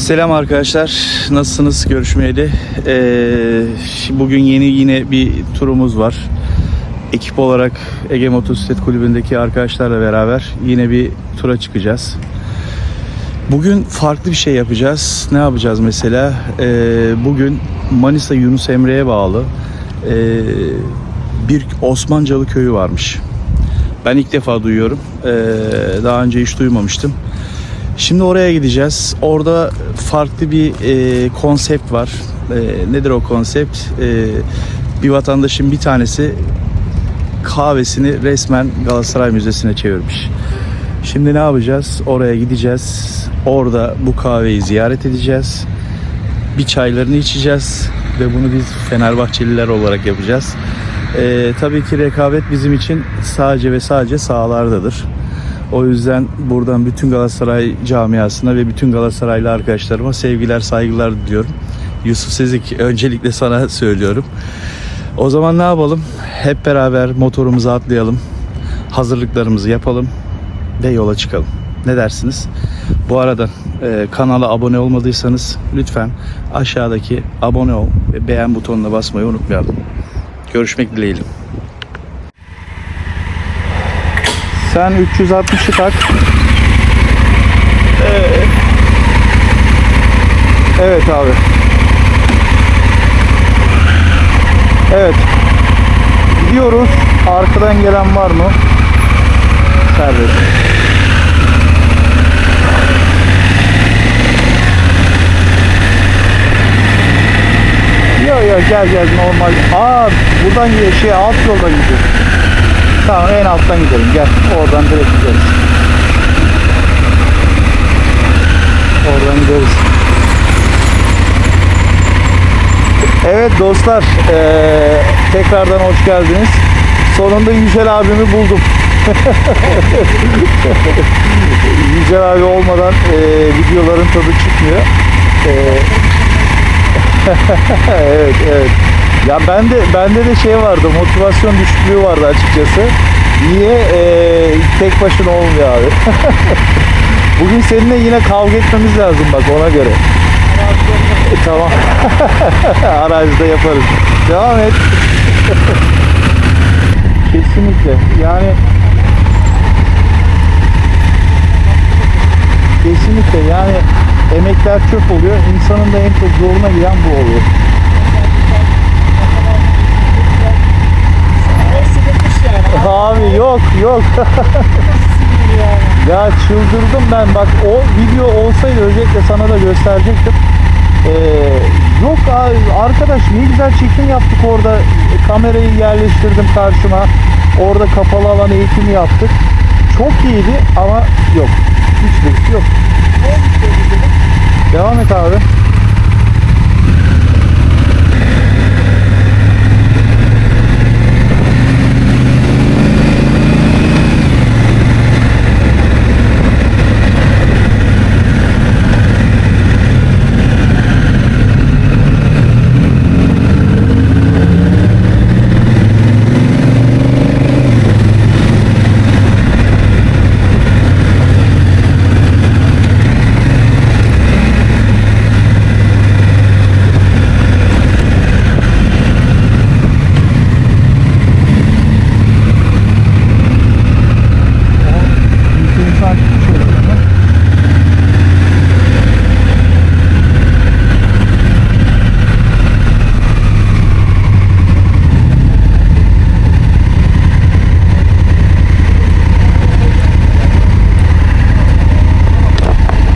Selam arkadaşlar. Nasılsınız? Görüşmeyeli. Ee, bugün yeni yine bir turumuz var. Ekip olarak Ege Motosiklet Kulübü'ndeki arkadaşlarla beraber yine bir tura çıkacağız. Bugün farklı bir şey yapacağız. Ne yapacağız mesela? Ee, bugün Manisa Yunus Emre'ye bağlı ee, bir Osmancalı köyü varmış. Ben ilk defa duyuyorum. Ee, daha önce hiç duymamıştım. Şimdi oraya gideceğiz. Orada farklı bir e, konsept var. E, nedir o konsept? E, bir vatandaşın bir tanesi kahvesini resmen Galatasaray Müzesi'ne çevirmiş. Şimdi ne yapacağız? Oraya gideceğiz. Orada bu kahveyi ziyaret edeceğiz. Bir çaylarını içeceğiz ve bunu biz Fenerbahçeliler olarak yapacağız. E, tabii ki rekabet bizim için sadece ve sadece sahalardadır. O yüzden buradan bütün Galatasaray camiasına ve bütün Galatasaraylı arkadaşlarıma sevgiler, saygılar diliyorum. Yusuf Sezik öncelikle sana söylüyorum. O zaman ne yapalım? Hep beraber motorumuza atlayalım. Hazırlıklarımızı yapalım ve yola çıkalım. Ne dersiniz? Bu arada e, kanala abone olmadıysanız lütfen aşağıdaki abone ol ve beğen butonuna basmayı unutmayalım. Görüşmek dileğiyle. Sen 360'ı tak. Evet abi. Evet. Gidiyoruz. Arkadan gelen var mı? Serbest. Yok yok gel gel normal. Aa buradan şey alt yoldan gidiyor. Tamam en alttan gidelim gel. Oradan direkt gideriz. Oradan gideriz. Evet dostlar eee, tekrardan hoş geldiniz. Sonunda Yücel abimi buldum. Yücel abi olmadan eee, videoların tadı çıkmıyor. Eee, evet evet. Ya bende bende de şey vardı motivasyon düşüklüğü vardı açıkçası. Niye Ee, tek başına olmuyor abi? Bugün seninle yine kavga etmemiz lazım bak ona göre. E, tamam. Aracda yaparız. Devam et. Kesinlikle. Yani kesinlikle yani emekler çöp oluyor. İnsanın da en çok zoruna giden bu oluyor. Abi yok. Ya çıldırdım ben. Bak o video olsaydı özellikle sana da gösterecektim. Ee, yok arkadaş ne güzel çekim yaptık orada. Kamerayı yerleştirdim karşıma. Orada kapalı alan eğitimi yaptık. Çok iyiydi ama yok. Hiçbir yok. Devam et abi Bir insan şöyle yapalım.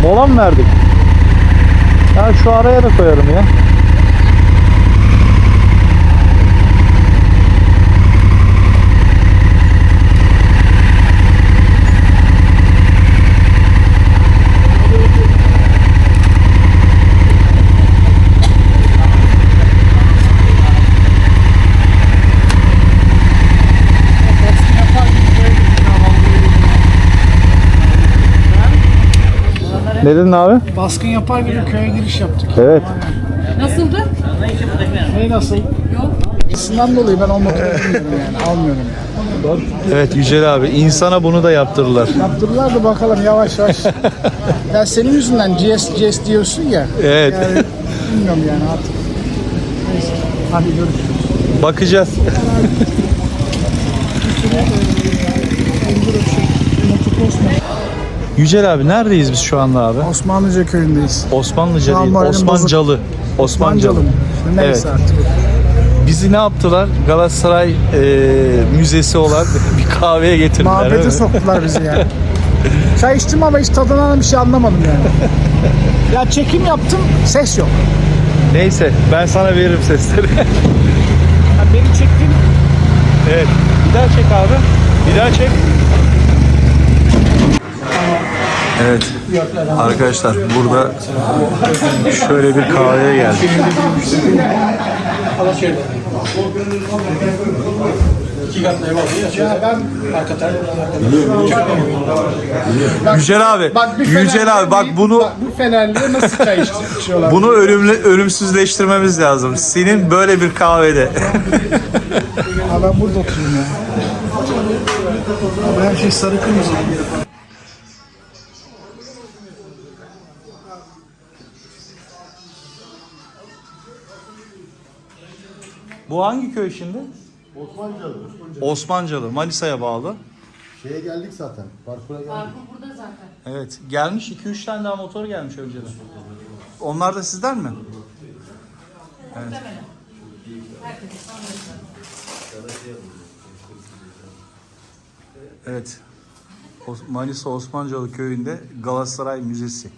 Mola mı verdik? Ya şu araya da koyarım ya. Ne dedin abi? Baskın yapar gibi köye giriş yaptık. Evet. Nasıldı? Ne nasıl? Yok. Dolayı ben o motoru bilmiyorum yani almıyorum yani. Evet Yücel abi insana bunu da yaptırırlar. Yaptırırlar da bakalım yavaş yavaş. ya senin yüzünden GS GS diyorsun ya. Evet. Yani bilmiyorum yani artık. Neyse. Hadi görüşürüz. Bakacağız. Yücel abi neredeyiz biz şu anda abi? Osmanlıca köyündeyiz. Osmanlıca değil, moralim Osmancalı. Osmancalı. mı? İşte Neyse Evet. artık. Bizi ne yaptılar? Galatasaray e, müzesi olan bir kahveye getirdiler. mi? soktular bizi yani. Çay içtim ama hiç tadından bir şey anlamadım yani. ya çekim yaptım, ses yok. Neyse ben sana veririm sesleri. Beni çektin, evet. Bir daha çek abi. Bir daha çek. Evet. Arkadaşlar burada şöyle bir kahveye geldik. Yücel abi, Bak Yücel abi bak bunu bak bu Fenerli'ye nasıl çay içiyorlar? bunu ölümle, ölümsüzleştirmemiz lazım. Senin böyle bir kahvede. Ben burada oturuyorum ya. Abi her şey sarı kırmızı. Bu hangi köy şimdi? Osmanlıcalı. Osmancalı, Manisa'ya bağlı. Şeye geldik zaten. Parkura geldik. Parkur burada zaten. Evet, gelmiş 2-3 tane daha motor gelmiş önceden. Onlar da sizden mi? Evet. Evet. Os- Manisa Osmancalı köyünde Galatasaray Müzesi.